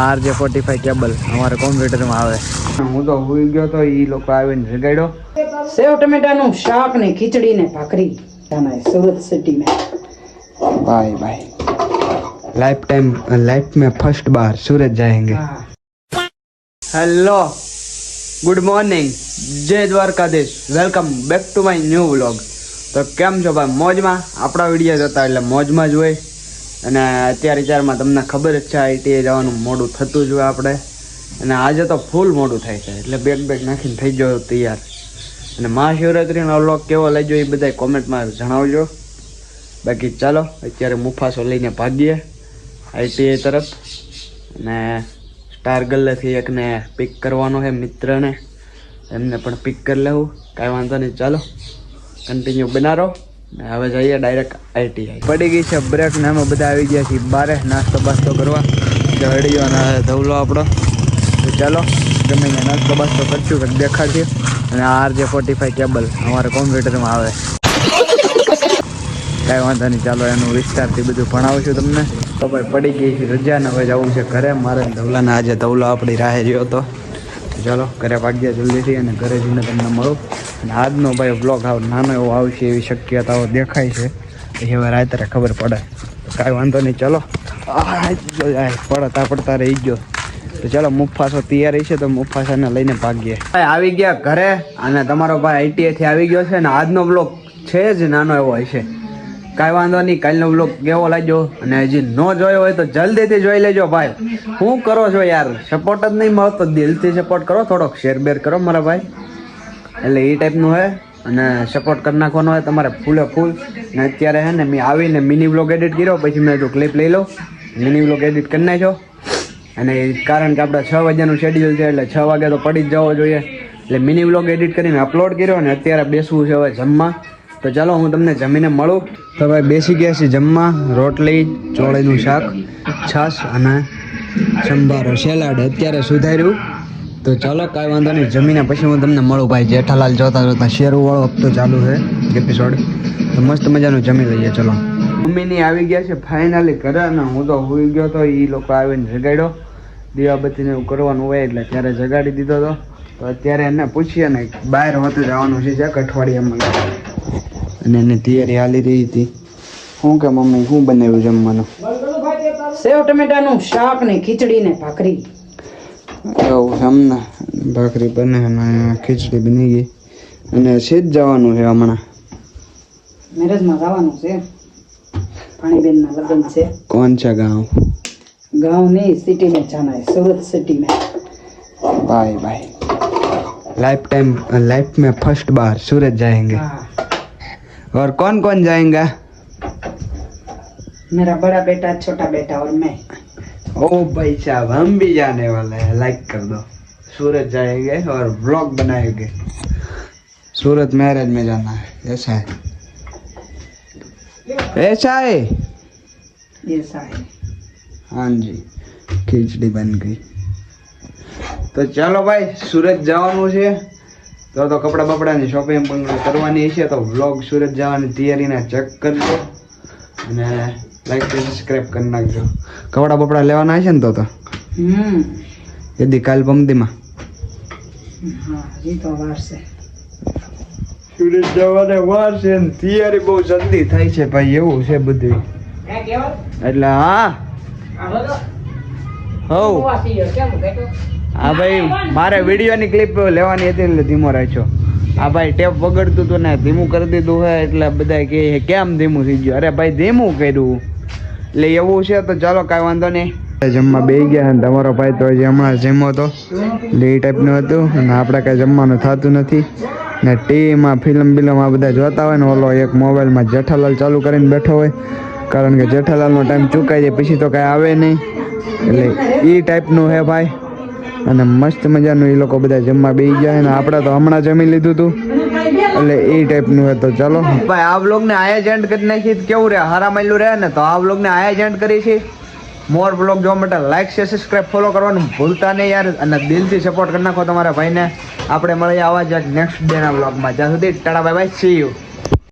R જે forty five cable અમારા કોમ્પ્યુટરમાં આવે. હું તો ભૂલી ગયો તો એ લોકો આવીને જગાડ્યો સેવ ટમેટાનું શાક ને ખીચડી ને ભાખરી તમારે સુરત સિટીમાં bye bye. Life time life મેં ફર્સ્ટ બાર Surat જાયેંગે. Hello good morning Jai Dwarkadhish. Welcome back to my new vlog તો કેમ છો ભાઈ? મોજમાં? આપણા વીડિયો જોતા એટલે મોજમાં જ હોય. અને અત્યારે ચારમાં તમને ખબર જ છે આઈટીઆઈ જવાનું મોડું થતું જ હોય આપણે. અને આજે તો ફૂલ મોડું થાય છે, એટલે બેગ બેગ નાખીને થઈ ગયો તૈયાર. અને મહાશિવરાત્રિનો વ્લોગ કેવો લેજો એ બધા કોમેન્ટમાં જણાવજો. બાકી ચાલો, અત્યારે મુફાસો લઈને ભાગીએ આઈટીઆઈ તરફ. અને સ્ટાર ગલ્લેથી એકને પિક કરવાનો છે મિત્રને. એમને પણ પિક કરી લેવું, કાંઈ વાંધો નહીં, ચાલો. કન્ટિન્યુ બનારો. હવે જઈએ ડાયરેક્ટ આઈટીઆઈ પડી ગઈ છે બ્રેક ને અમે બધા આવી ગયા છીએ. બારે નાસ્તો બાસ્તો કરવા. જડીયો અને ધવલો આપણો. ચાલો, ગમે નાસ્તો બાસ્તો કરશું કંઈક દેખાડશે. અને આર જે ફોર્ટી ફાઈવ કેબલ અમારે કોમ્પ્યુટરમાં આવે. કાંઈ વાંધો નહીં, ચાલો એનું વિસ્તારથી બધું ભણાવું છું તમને. તો ભાઈ પડી ગઈ છે, રજા ને હવે જવું છે ઘરે. મારે ધવલાને આજે ધવલો આપણી રાહે રહ્યો હતો. ચાલો, ઘરે ભાગ્યા જલ્દીથી અને ઘરે જઈને તમને મળો. અને આજનો ભાઈ બ્લોગ આવ, નાનો એવો આવશે એવી શક્યતાઓ દેખાય છે. પછી હવે રાત્રે ખબર પડે. તો કાંઈ વાંધો નહીં, ચાલો. પડતા પડતા રહી ગયો. તો ચાલો, મુફાસો તૈયારી છે તો મુફાસાને લઈને ભાગીએ. ભાઈ આવી ગયા ઘરે અને તમારો ભાઈ આઈટીઆઈથી આવી ગયો છે અને આજનો બ્લોગ છે જ નાનો એવો હશે. કાંઈ વાંધો નહીં, કાલનો બ્લોગ કેવો લાગ્યો? અને હજી ન જોયો હોય તો જલ્દીથી જોઈ લેજો ભાઈ. શું કરો છો યાર? સપોર્ટ જ નહીં મળતો, દિલથી સપોર્ટ કરો, થોડોક શેર બેર કરો મારા ભાઈ. એટલે એ ટાઈપનું હોય અને સપોર્ટ કરી નાખવાનો હોય તમારે ફૂલે ફૂલ. ને અત્યારે હે ને મેં આવીને મિની બ્લોગ એડિટ કર્યો, પછી મેં જો ક્લિપ લઈ લો મિની બ્લોગ એડિટ કરી નાખ્યો. અને કારણ કે આપણે છ વાગ્યાનું શેડ્યુલ છે, એટલે છ વાગે તો પડી જ જવો જોઈએ. એટલે મિની બ્લોગ એડિટ કરીને અપલોડ કર્યો અને અત્યારે બેસવું છે હવે જમવા. તો ચાલો હું તમને જમીને મળું. તો ભાઈ બેસી ગયા છે જમવા, રોટલી, ચોળીનું શાક, છાશ અને સંભારો. સેલાડ અત્યારે સુધાર્યું. તો ચાલો કાંઈ વાંધો નહીં, જમીને પછી હું તમને મળું ભાઈ. જેઠાલાલ જોતા જોતા શેરવાળો હપ્તો ચાલુ છે એપિસોડ તો મસ્ત મજાનું જમી લઈએ, ચલો. મમ્મીની આવી ગયા છે ફાઇનલી ઘરે અને હું તો હોઈ ગયો તો એ લોકો આવીને જગાડ્યો. દીવાબત્તીને એવું કરવાનું હોય એટલે ત્યારે જગાડી દીધો હતો તો અત્યારે એને પૂછીએ ને, બહાર હોતું જવાનું છે એક અઠવાડિયામાં. અને એની તૈયારી હાલી રહી હતી. શું કે મમ્મી શું બનાવ્યું જમવાનું? સેવ ટમેટાનું શાક ને ખીચડી ને ભાખરી. એવું હમણાં ભાખરી બને અને ખીચડી બની ગઈ. અને સેજ જવાનું છે હમણાં. મેરેજમાં જવાનું છે. પાણીબેનના લગ્ન છે. કોણ છે ગાંવ? ગાંવ નહીં સિટી મેં સુરત સિટી મેં bye bye. Life time life મેં ફર્સ્ટ બાર સુરત जाएंगे हाँ और कौन कौन जाएंगे मेरा बड़ा बेटा छोटा बेटा और मैं ओ भाई साहब हम भी जाने वाले हैं लाइक कर दो सूरत जाएंगे और ब्लॉग बनाएंगे सूरत मैरिज में जाना है ऐसा है ऐसा है ऐसा है हाँ जी ખીચડી બન ગઈ તો ચાલો ભાઈ સુરત જવાનું છે તો તો કપડા બપડાની શોપિંગ પણ કરવાની હશે તો વ્લોગ સુરત જવાની તૈયારીને ચેક કરજો અને લાઈક સબસ્ક્રાઈબ કરી નાખજો. કપડા બપડા લેવાના છે ને તો તો? એદી કાલ પમદીમાં સુરત જવાને છે ને તૈયારી બહુ જલ્દી થાય છે ભાઈ એવું છે બધું. એટલે હા. હવ. હા ભાઈ, મારે વિડીયોની ક્લિપ લેવાની હતી એટલે ધીમો રાખ્યો. હા ભાઈ, ટેપ વગડતું હતું ને ધીમું કરી દીધું હે એટલે બધા કહે કેમ ધીમું થઈ ગયું? અરે ભાઈ, ધીમું કર્યું. એટલે એવું છે તો ચાલો કાંઈ વાંધો નહીં. જમવા બે ગયા અને તમારો ભાઈ તો હજી હમણાં જમ્યો હતો એ ટાઈપનું હતું અને આપણે કાંઈ જમવાનું થતું નથી. ને ટીવીમાં ફિલ્મ બિલમ આ બધા જોતા હોય ને, ઓલો એક મોબાઈલમાં જેઠાલાલ ચાલુ કરીને બેઠો હોય. કારણ કે જેઠાલાલનો ટાઈમ ચૂકાઈ જાય, પછી તો કાંઈ આવે નહીં. એટલે એ ટાઈપનું હે ભાઈ. અને મસ્ત મજાનું એ લોકો બધા જમવા બેસી ગયા અને આપણે તો હમણાં જમી લીધું હતું એટલે એ ટાઈપનું હે તો ચાલો. ભાઈ, આ વ્લોગને આયા જેન્ટ કરી નાખી. કેવું રહે હારા માયલું રહે ને? તો આ વ્લોગને આયા જેન્ટ કરી છે. મોર બ્લોગ જોવા માટે લાઈક શેર સબસ્ક્રાઈબ ફોલો કરવાનું ભૂલતા નહીં યાર. અને દિલથી સપોર્ટ કરી નાખો તમારા ભાઈને. આપણે મળીએ આવા જ નેક્સ્ટ ડેના બ્લોગમાં જ્યાં સુધી, tata bye bye see you